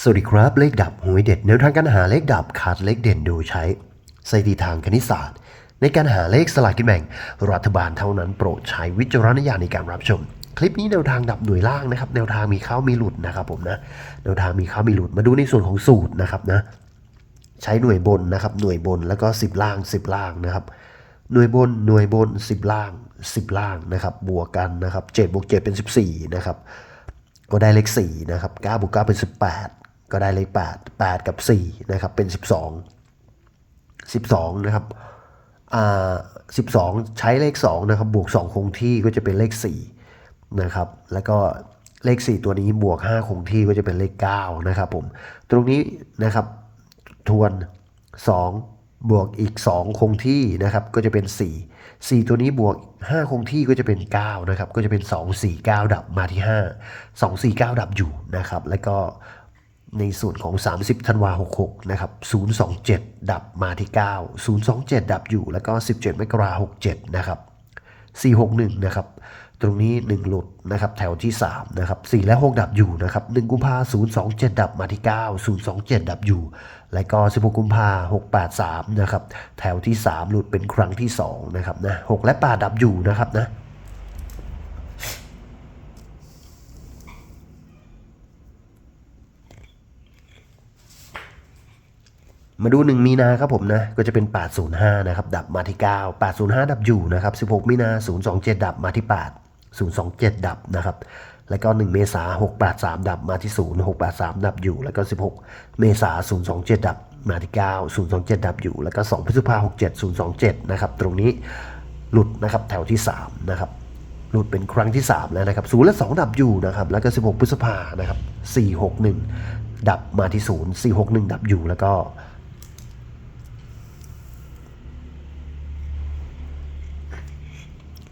สวัสดีครับเลขดับหวยเด็ดแนวทางการหาเลขดับขาดเลขเด่นโดยใช้สถิติทางคณิตศาสตร์ ในการหาเลขสลากกินแบ่ง รัฐบาลเท่านั้นโปรดใช้วิจารณญาณในการรับชม คลิปนี้แนวทางดับหน่วยล่างนะครับ แนวทางมีเข้ามีหลุดนะครับผมนะแนวทางมีเข้ามีหลุดมาดูในส่วนของสูตรนะครับนะใช้หน่วยบนนะครับหน่วยบนแล้วก็ 10 ล่าง 10 ล่างนะครับหน่วยบนหน่วยบน 10 ล่าง 10 ล่างนะครับบวกกันนะครับ7บวก7เป็น 14นะครับก็ได้เลข4นะครับ9บวก9เป็น 18 ก็ได้เลข8 8 กับ4นะครับเป็น 12 12นะครับอ่า12 ใช้เลข2นะครับบวก 2 คงที่ก็จะเป็นเลข4นะครับแล้วก็เลข 4 ตัวนี้บวก 5 คงที่ก็จะเป็นเลข9นะครับผมตรงนี้นะครับทวน 2 บวกอีก 2 คงที่นะครับก็จะเป็น 4 4 ตัวนี้บวก 5 คงที่ก็จะเป็น 9 นะครับ ก็จะเป็น 2 4 9 ดับมาที่ 5 2 4 9 ดับอยู่นะครับ แล้วก็ ในส่วนของ 30ธันวา66 นะครับ 027 ดับมาที่ 9 027 ดับอยู่แล้วก็ 17มกรา67 นะครับ 461 นะครับ ตรงนี้ 1 หลุดนะครับ แถวที่ 3 นะครับ 4 และ 6 ดับอยู่นะครับ 1 กุมภา027 ดับมาที่ 9 027 ดับอยู่ และก็ 16 กุมภา683 นะครับ แถวที่ 3 หลุดเป็นครั้งที่ 2 นะครับนะ 6 และ 8 ดับอยู่นะครับนะ มาดู 1 มีนาครับผมนะ ก็จะเป็น 805 นะครับ ดับมาที่ 9 805 ดับอยู่นะครับ 16 มีนา 027 ดับมาที่ 8 027 ดับนะครับ แล้วก็ 1 เมษา683 ดับมาที่ 0 683 ดับอยู่ แล้วก็ 16 เมษา027 ดับมาที่ 9 027 ดับอยู่ แล้วก็ 2 พฤษภา67 027 นะครับ ตรงนี้หลุดนะครับแถวที่ 3 นะครับ หลุดเป็นครั้งที่ 3 แล้วนะครับ 0 และ 2 ดับอยู่นะครับ แล้วก็ 16 พฤษภานะครับ 461 ดับมาที่ 0 461 ดับอยู่ แล้วก็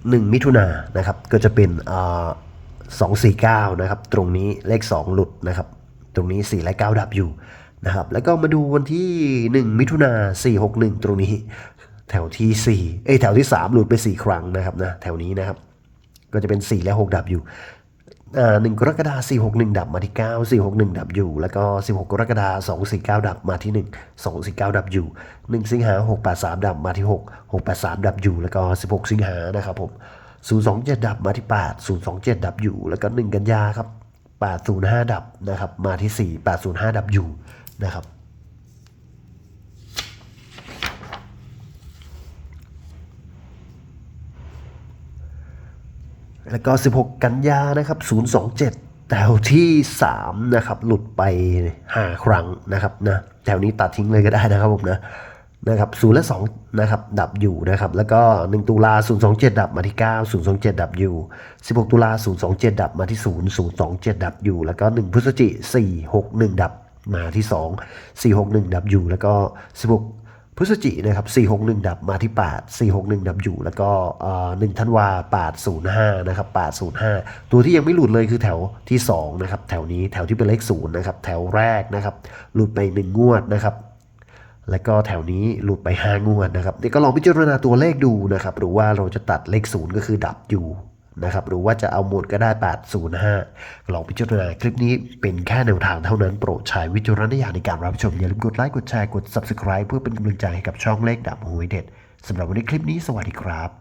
1 มิถุนานะครับก็จะเป็นสองสี่เก้านะครับตรงนี้เลข 2 หลุดนะครับตรงนี้ 4 และ 9 ดับอยู่นะครับแล้วก็มาดูวันที่ 1 มิถุนา461 ตรงนี้ แถวที่ 4 เอ้ยแถวที่ 3 หลุดไป 4 ครั้งนะครับนะแถวนี้นะครับก็จะเป็น 4 และ 6 ดับอยู่ หนึ่งกรกฎาคม461ดับมาที่9 461ดับอยู่ แล้วก็16กรกฎาคม249ดับมาที่1 249ดับอยู่1สิงหา683ดับมาที่6 683ดับอยู่ แล้วก็16สิงหานะครับผม027ดับมาที่8 027ดับอยู่ แล้วก็1กันยาครับ805ดับนะครับมาที่4 805ดับอยู่นะครับ แล้วก็ 16 กันยานะครับ 027 แถวที่ 3 นะครับ หลุดไป 5 ครั้งนะครับนะแถวนี้ตัดทิ้งเลยก็ได้นะครับผมนะนะครับ0และ2นะครับดับอยู่นะครับแล้วก็ 1 ตุลา 027 ดับมาที่ 9 027 ดับอยู่ 16 ตุลา 027 ดับมาที่ 0 027 ดับอยู่ แล้วก็ 1 พฤศจิ461 ดับมาที่ 2 461 ดับอยู่ แล้วก็ 16 พฤศจินะครับ 461 ดับมาที่ 8 461 ดับอยู่ แล้วก็หนึ่งธันวา 805 นะครับ 805 ตัวที่ยังไม่หลุดเลยคือแถวที่ 2 นะครับ แถวนี้แถวที่เป็นเลข 0 นะครับ แถวแรกนะครับ หลุดไป 1 งวดนะครับ แล้วก็แถวนี้หลุดไป 5 งวดนะครับเดี๋ยวก็ลองพิจารณาตัวเลขดูนะครับ หรือว่าเราจะตัดเลข 0 ก็คือดับอยู่ นะครับหรือว่าจะเอาหมดก็ได้ 805 ลองพิจารณาคลิปนี้เป็นแค่แนวทางเท่านั้นโปรดใช้วิจารณญาณในการรับชม อย่าลืมกดไลค์กดแชร์กด Subscribe เพื่อเป็นกำลังใจให้กับช่องเลขดับหวยเด็ดสำหรับวันนี้คลิปนี้สวัสดีครับ